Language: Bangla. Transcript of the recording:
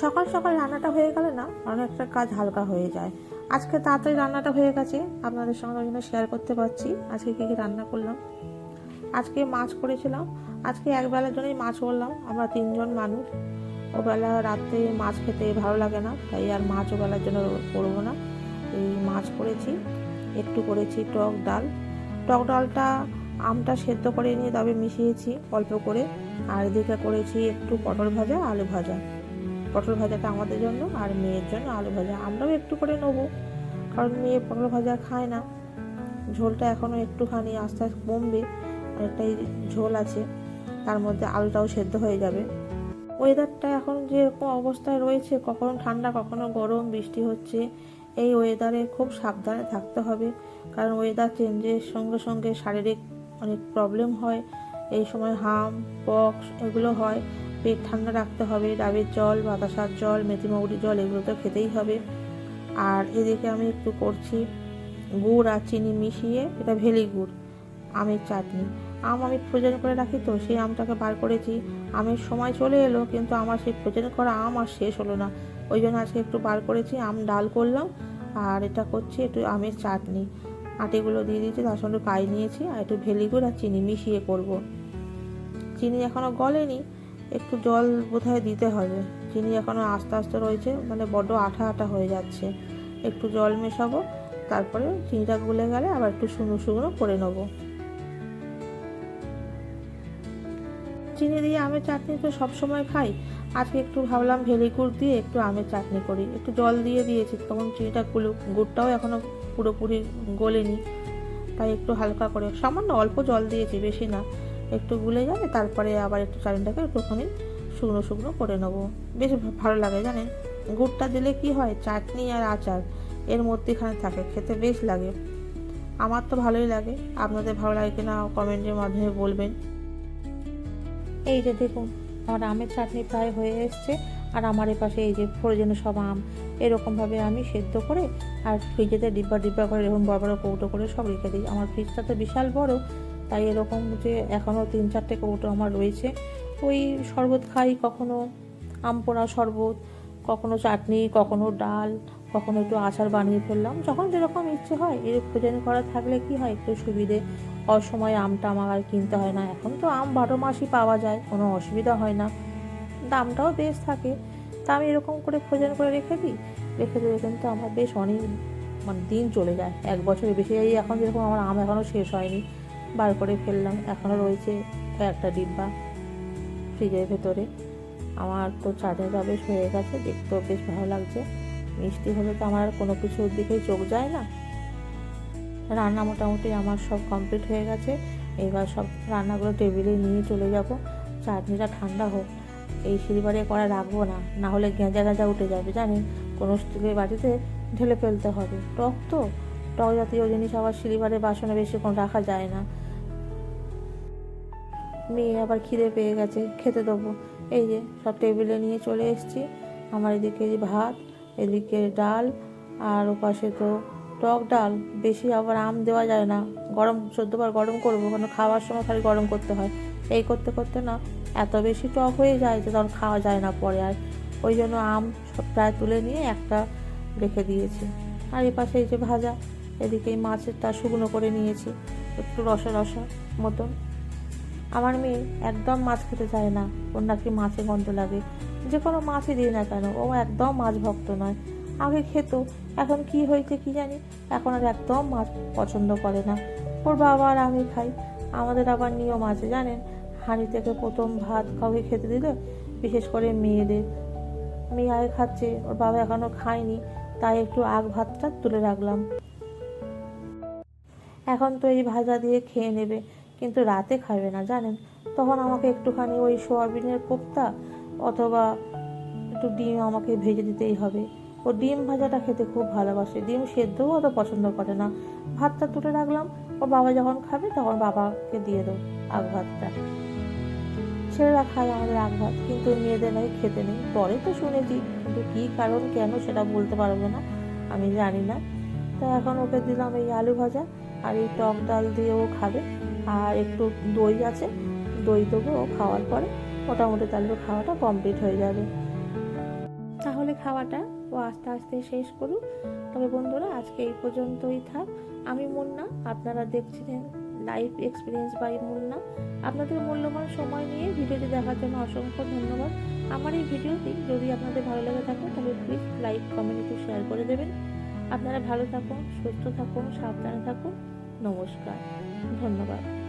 সকাল সকাল রান্নাটা হয়ে গেলে না অনেকটা কাজ হালকা হয়ে যায়। আজকে তাড়াতাড়ি রান্নাটা হয়ে গেছে, আপনাদের সঙ্গে ওই জন্য শেয়ার করতে পারছি। আজকে কী কী রান্না করলাম? আজকে মাছ করেছিলাম। আজকে এক বেলার জন্যই মাছ করলাম, আমরা তিনজন মানুষ। ওবেলা রাত্রে মাছ খেতে ভালো লাগে না, তাই আর মাছ ওবেলার জন্য করব না। এই মাছ করেছি, একটু করেছি টক ডাল। টক ডালটা আমটা সেদ্ধ করে নিয়ে তবে মিশিয়েছি অল্প করে। আর এদিকে করেছি একটু পটল ভাজা, আলু ভাজা। পটল ভাজাটা আমাদের জন্য আর মেয়ের জন্য আলু ভাজা। আমরাও একটু করে নেব, কারণ মেয়ে পটল ভাজা খায় না। ঝোলটা এখনও একটুখানি আস্তে আস্তে কমবে অনেকটাই ঝোল আছে, তার মধ্যে আলুটাও সেদ্ধ হয়ে যাবে। ওয়েদারটা এখন যেরকম অবস্থায় রয়েছে, কখনো ঠান্ডা, কখনো গরম, বৃষ্টি হচ্ছে, এই ওয়েদারে খুব সাবধানে থাকতে হবে, কারণ ওয়েদার চেঞ্জের সঙ্গে সঙ্গে শারীরিক অনেক প্রবলেম হয়, এই সময় হাম, পক্স এগুলো হয় পেট ঠান্ডা রাখতে হবে, ডাবের জল, বাতাসার জল মেথিমৌরি জল, এগুলো তো খেতেই হবে। আর এদিকে আমি একটু করছি গুড় আর চিনি মিশিয়ে, এটা ভেলি গুড়, আমের চাটনি। আম আমি ফ্রোজেন করে রাখি তো, সেই আমটাকে বার করেছি। আমের সময় চলে এলো, কিন্তু আমার সেই ফ্রোজেন করা আম আর শেষ হলো না। ওই জন্য আজকে একটু বার করেছি, আম ডাল করলাম। আর এটা করছি একটু আমের চাটনি। আটিগুলো দিয়ে দিয়েছি, তার সঙ্গে পাই নিয়েছি, আর একটু ভেলি গুড় আর চিনি মিশিয়ে করব। চিনি এখনও গলেনি একটু জল বোধহয় দিতে হবে। চিনি এখনও আস্তে আস্তে রয়েছে মানে বড্ড আঠা আঠা হয়ে যাচ্ছে। একটু জল মেশাবো, তারপরে চিনিটা গলে গেলে আবার একটু শুকনো শুকনো করে নেব। চিনি দিয়ে আমের চাটনি তো সবসময় খাই। আজকে একটু ভাবলাম ভেলি গুড় দিয়ে একটু আমের চাটনি করি। একটু জল দিয়ে দিয়েছি, তখন চিনিটা গুলো, গুড়টাও এখনও পুরোপুরি গলেনি। তাই একটু হালকা করে, সামান্য অল্প জল দিয়েছি, বেশি না। একটু গুলে যাবে তারপরে আবার একটু চাটনিটাকে একটুখানি শুকনো শুকনো করে নেব। বেশ ভালো লাগে জানেন? গুড়টা দিলে কি হয়, চাটনি আর আচার এর মধ্যেখানে থাকে, খেতে বেশ লাগে। আমার তো ভালোই লাগে, আপনাদের ভালো লাগে কিনা কমেন্টের মাধ্যমে বলবেন। এই যে দেখুন, আমার আমের চাটনি প্রায় হয়ে এসছে, আর আমার এপাশে এই যে ফ্রোজেন সব আম, এরকমভাবে আমি সেদ্ধ করে আর ফ্রিজেতে ডিব্বা ডিব্বা করে এরকম বড় বড় কৌটো করে সব রেখে দিই। আমার ফ্রিজটা তো বিশাল বড় তাই এরকম যে এখনও তিন চারটে কৌটো আমার রয়েছে। ওই শরবত খাই, কখনো আম পোড়া শরবত, কখনো চাটনি, কখনো ডাল, কখনো একটু আচার বানিয়ে ফেললাম। যখন যেরকম ইচ্ছে হয়, এর ফ্রোজেন করা থাকলে কি হয়, একটু সুবিধে। অসময়ে আমটা আমার আর কিনতে হয় না। এখন তো আম বারো মাসই পাওয়া যায়, কোনো অসুবিধা হয় না। দামটাও বেশ থাকে। তা আমি এরকম করে ফ্রোজেন করে রেখে দিই। রেখে দিলে কিন্তু আমার বেশ অনেক মানে দিন চলে যায়। এক বছরের বেশি। এখন যেরকম আমার আম এখনও শেষ হয়নি। বার করে ফেললাম। এখনও রয়েছে একটা ডিব্বা ফ্রিজের ভেতরে। আমার তো চাটনিটা বেশ হয়ে গেছে, দেখতেও বেশ ভালো লাগছে। মিষ্টি হলে তো আমার কোনো কিছুর দিকেই চোখ যায় না। রান্না মোটামুটি আমার সব কমপ্লিট হয়ে গেছে। এবার সব রান্নাগুলো টেবিলে নিয়ে চলে যাব। চাটনিটা ঠান্ডা হোক, এই সিলিবারে করা রাখব না। না হলে গেঁজা গেঁজা উঠে যাবে, জানেন? কোনো স্টিলের বাটিতে ঢেলে ফেলতে হবে। টক তো? টক জাতীয় জিনিস আবার সিলিবারে বাসনে বেশিক্ষণ রাখা যায় না। মেয়ে আবার খিদে পেয়ে গেছে, খেতে দেবো। এই যে সব টেবিলে নিয়ে চলে এসেছি। আমার এদিকে ভাত, এদিকে ডাল, আর ওপাশে তো টক ডাল। বেশি আবার আম দেওয়া যায় না। গরম, চোদ্দবার গরম করব কারণ খাওয়ার সময় খালি গরম করতে হয়। এই করতে করতে না এত বেশি টক হয়ে যায় যে তখন খাওয়া যায় না পরে। আর ওই জন্য আম সব প্রায় তুলে নিয়ে একটা রেখে দিয়েছি। আর এপাশে এই যে ভাজা, এদিকে এই মাছেরটা শুকনো করে নিয়েছি। একটু রসা রসা মতন। আমার মেয়ে একদম মাছ খেতে চায় না। ওর নাকি মাছে গন্ধ লাগে। যে কোনো মাছই দিই না কেন, ও একদম মাছ ভক্ত নয়। আগে খেত, এখন কি হয়েছে কি জানি, এখন আর একদম মাছ পছন্দ করে না। ওর বাবা আর আমি খাই, আমাদের আবার নিয়ম আছে জানেন? হাঁড়ি থেকে প্রথম ভাত কাউকে খেতে দিলে, বিশেষ করে মেয়েদের। মেয়ে আগে খাচ্ছে, ওর বাবা এখনও খায়নি, তাই একটু আগ ভাতটা তুলে রাখলাম। এখন তো এই ভাজা দিয়ে খেয়ে নেবে। কিন্তু রাতে খাবে না, জানেন? তখন আমাকে একটুখানি ওই সোয়াবিনের কোপ্তা অথবা একটু ডিম আমাকে ভেজে দিতেই হবে। ও ডিম ভাজাটা খেতে খুব ভালোবাসে। ডিম সেদ্ধও অত পছন্দ করে না। ভাতটা তুলে রাখলাম। ওর বাবা যখন খাবে, তখন বাবাকে দিয়ে দেবো আগ ভাতটা। ছেলেরা খায় আমাদের আগ ভাত, কিন্তু মেয়েদের নাকি খেতে নেই। পরে তো শুনেছি, কিন্তু কী কারণ, কেন সেটা বলতে পারব না। আমি জানি না। তা এখন ওকে দিলাম এই আলু ভাজা আর এই টক ডাল দিয়ে ও খাবে। আর একটু দই আছে, দই দেবো ও খাওয়ার পরে। মোটামুটি তাহলে খাওয়াটা কমপ্লিট হয়ে যাবে। তাহলে খাওয়াটা ও আস্তে আস্তে শেষ করুক। তবে বন্ধুরা, আজকে এই পর্যন্তই থাক। আমি মুন্না, আপনারা দেখছিলেন লাইফ এক্সপিরিয়েন্স বাই মুন্না। আপনাদের মূল্যবান সময় নিয়ে ভিডিওটি দেখার জন্য অসংখ্য ধন্যবাদ। আমার এই ভিডিওটি যদি আপনাদের ভালো লেগে থাকে, তাহলে প্লিজ লাইক কমেন্ট একটু শেয়ার করে দেবেন। আপনারা ভালো থাকুন, সুস্থ থাকুন, সাবধানে থাকুন। নমস্কার। ধন্যবাদ।